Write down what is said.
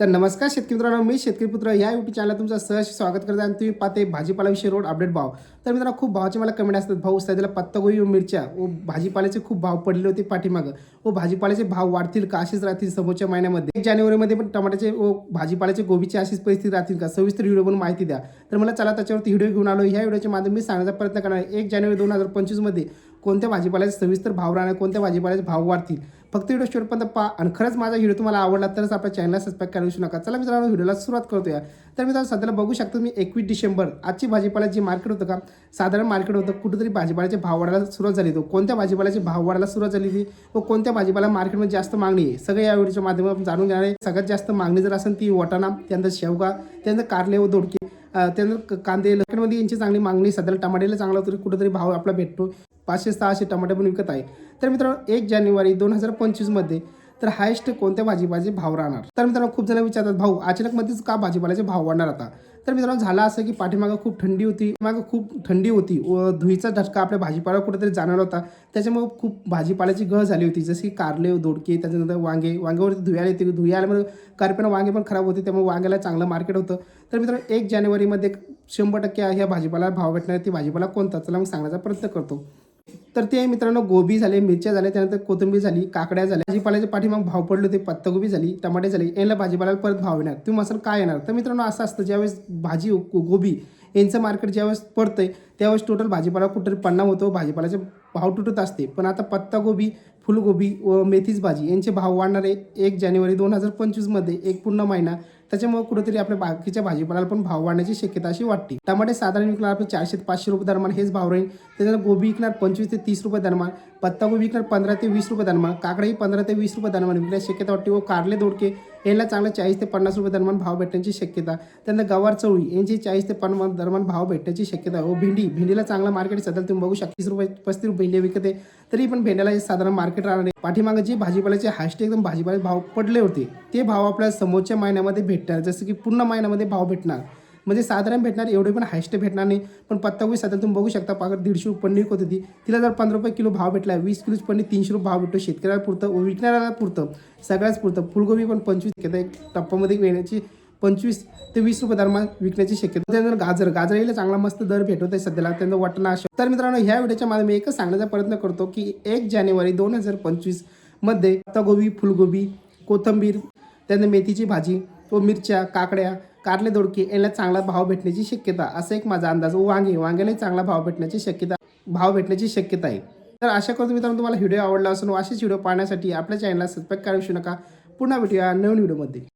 तर नमस्कार शेतकरी मित्रांनो मी शेतकरी पुत्र या युट्यूब चॅनल तुमचं सहज स्वागत करते आणि तुम्ही पाहते भाजीपाल्याविषयी रोड अपडेट भाव. तर मित्रांनो खूप भावाचे मला कमेंट असतात. भाऊ सध्याला पत्तागोबी व मिरच्या व भाजीपाल्याचे खूप भाव पडले होते पाठीमागं. व भाजीपाल्याचे भाव वाढतील का असेच राहतील समोरच्या महिन्यामध्ये. एक जानेवारीमध्ये पण टमाट्याचे व भाजीपाल्याचे गोबीची अशीच परिस्थिती राहतील का? सविस्तर व्हिडिओ बनवून माहिती द्या. तर मला चला त्याच्यावरती व्हिडिओ घेऊन आलो. ह्या व्हिडिओच्या माध्यम मी सांगण्याचा प्रयत्न करणार एक जानेवारी दोन हजार पंचवीसमध्ये कोणत्या भाजीपाल्याचे सविस्तर भाव राहणार? कोणत्या भाजीपाल्याचे भाव वाढतील? फक्त व्हिडिओ शेवटपर्यंत पहा. आणि खरंच माझा व्हिडिओ तुम्हाला आवडला तरच आपल्या चॅनलला सबस्क्राईब करायला विसरू नका. चला मित्रांनो व्हिडिओला सुरुवात करतो या तर मित्रांनो सध्याला बघू शकतो मी एकवीस डिसेंबर आजची भाजीपाला जी मार्केट होतं का साधारण मार्केट होतं कुठेतरी भाजीपाल्याचे भाव वाढायला सुरुवात झाली तो कोणत्या भाजीपाल्याचे भाव वाढायला सुरुवात झाली ती व कोणत्या भाजीपाला मार्केटमध्ये जास्त मागणी आहे? सगळे या व्हिडिओच्या माध्यमातून जाणून घेणार आहे. सगळ्यात जास्त मागणी जर असेल ती वटाणा त्यानंतर शेवगा त्यानंतर कारले व दोडके त्यानंतर कांदे. लखनमध्ये यांची चांगली मागणी सध्याला टमाट्याला चांगला तरी कुठेतरी भाव आपला भेटतो. पाचशे सहाशे टमाटे पण विकत आहे. तर मित्रांनो एक जानेवारी दोन हजार पंचवीसमध्ये तर हायेस्ट कोणत्या भाजीपाल्याचे भाव राहणार? तर मित्रांनो खूप जण विचारतात भाऊ अचानकमध्येच का भाजीपाल्याचे भाव वाढणार आता? तर मित्रांनो झालं असं की पाठीमागं खूप थंडी होती मागं खूप थंडी होती. व धुईचा झटका आपल्या भाजीपाला कुठेतरी जाणार होता. त्याच्यामुळे खूप भाजीपाल्याची गळ झाली होती. जशी की कारले दोडके त्याच्यानंतर वांगे. वांग्यावरती धुयाला येते धुया आल्यामुळे कारपेन वांगे पण खराब होते. त्यामुळे वांग्याला चांगलं मार्केट होतं. तर मित्रांनो एक जानेवारीमध्ये शंभर टक्के ह्या भाजीपाला भाव भेटणार ती भाजीपाला कोणता? चला मग सांगण्याचा प्रयत्न करतो. तर ते मित्रांनो गोबी झाले मिरच्या झाल्या त्यानंतर कोथिंबीर झाली काकड्या झाल्या. भाजीपाल्याच्या पाठीमाग भाव पडले होते पत्तागोबी झाली टमाटे झाले. यांना भाजीपाल्याला परत भाव येणार. तुम्ही असाल काय येणार? तर मित्रांनो असं असतं ज्यावेळेस भाजी गोबी यांचं मार्केट ज्यावेळेस पडतंय त्यावेळेस टोटल भाजीपाला कुठेतरी परिणाम होतो भाजीपाल्याचे भाव तुटत असते. पण आता पत्तागोबी फुलगोबी व मेथीच भाजी यांचे भाव वाढणार आहे एक जानेवारी दोन हजार पंचवीसमध्ये एक पूर्ण महिना त्याच्यामुळे कुठेतरी आपल्या बाकीच्या भाजीपाल्याला पण भाव वाढण्याची शक्यता अशी वाटते. टमाटे साधारण विकणार आपले चारशे ते पाचशे रुपये दरम्यान हेच भाव राहील. त्याच्यानंतर गोबी विकणार पंचवीस ते तीस रुपये दरम्यान. पत्तागोबी विकणार पंधरा ते वीस रुपये दरम्यान. काकडाही पंधरा ते वीस रुपये दरम्यान विकण्याची शक्यता वाटते व कारले दोडके याला चांगलं चाळीस ते पन्नास रुपये दरम्यान भाव भेटण्याची शक्यता. त्यानंतर गवार चवळी यांची चाळीस ते पन्नास दरम्यान भाव भेटण्याची शक्यता व भेंडी भेंडीला चांगलं मार्केट सध्या तुम्ही बघू शकतीस रुपये पस्तीस रुपये भेंडी विकते. तरी पण भेंड्याला साधारण मार्केट राहणार आहे. पाठीमागे जे भाजीपाल्याचे हायस्ट एकदम भाजीपाले भाव पडले होते ते भाव आपल्याला समोरच्या महिन्यामध्ये भेटणार. जसं की पूर्ण महिन्यामध्ये भाव भेटणार. म्हणजे साधारण भेटणार एवढे पण हायस्ट भेटणार नाही. पण पत्तागोबी सध्या तुम्ही बघू शकता पाकर दीडशे रुपये पन्नी विकत होती. तिला जर पंधरा रुपये किलो भाव भेटला वीस किलोच पण तीनशे रुपये भाव भेटतो शेतकऱ्याला पुरतं विकणाऱ्याला पुरतं सगळ्याच पुरतं. फुलगोबी पण पंचवीस घेता एक टप्प्यामध्ये येण्याची पंचवीस ते वीस रुपये दरम्यान विकण्याची शक्यता. त्यानंतर गाजर गाजर यायला चांगला मस्त दर भेटत आहे सध्याला त्यांना वाटणं असं तर मित्रांनो ह्या व्हिडिओच्या माध्यम मी एकच सांगण्याचा प्रयत्न करतो की एक जानेवारी दोन हजार पंचवीसमध्ये पत्तागोबी फुलगोबी कोथंबीर त्यानंतर मेथीची भाजी व मिरच्या काकड्या कारले दोडकी यांना चांगला भाव भेटण्याची शक्यता असा एक माझा अंदाज. वांगे वांग्यालाही चांगला भाव भेटण्याची शक्यता भाव भेटण्याची शक्यता आहे. तर अशा करतो मित्रांनो तुम्हाला व्हिडिओ आवडला असून असेच व्हिडिओ पाहण्यासाठी आपल्या चॅनलला सबस्क्राईब करू नका. पुन्हा भेटूया नवीन व्हिडिओमध्ये.